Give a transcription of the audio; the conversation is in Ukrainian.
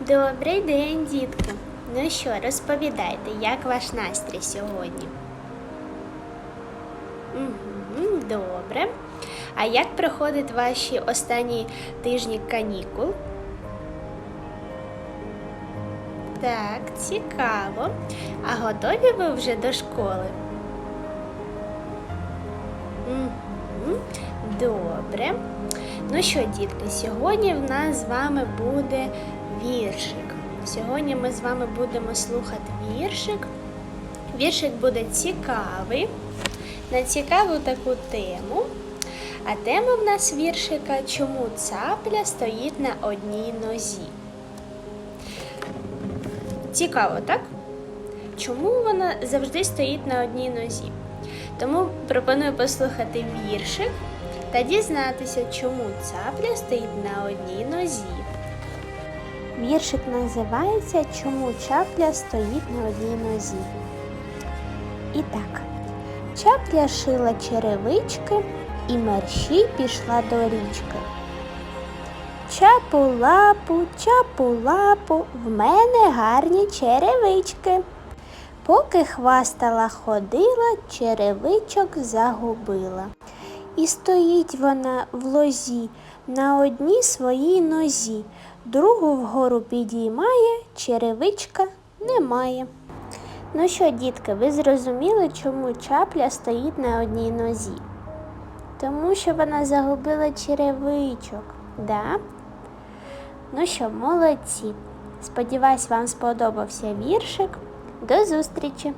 Добрий день, дітки. Ну що, розповідайте, як ваш настрій сьогодні? Угу, добре. А як проходять ваші останні тижні канікул? Так, цікаво. А готові ви вже до школи? Угу, добре. Ну що, дітки, сьогодні в нас з вами буде віршик. Сьогодні ми з вами будемо слухати віршик. Віршик буде цікавий, на цікаву таку тему. А тема в нас віршика Чому цапля стоїть на одній нозі? Цікаво, так? Чому вона завжди стоїть на одній нозі? Тому пропоную послухати віршик та дізнатися, чому цапля стоїть на одній нозі. Віршик називається Чому чапля стоїть на одній нозі. І так, чапля шила черевички і мерщій пішла до річки. Чапу лапу, чапу лапу, в мене гарні черевички. Поки хвастала ходила, черевичок загубила. І стоїть вона в лозі на одній своїй нозі, другу вгору підіймає, черевичка немає. Ну що, дітки, ви зрозуміли, чому чапля стоїть на одній нозі? Тому що вона загубила черевичок, да? Ну що, молодці. Сподіваюсь, вам сподобався віршик. До зустрічі!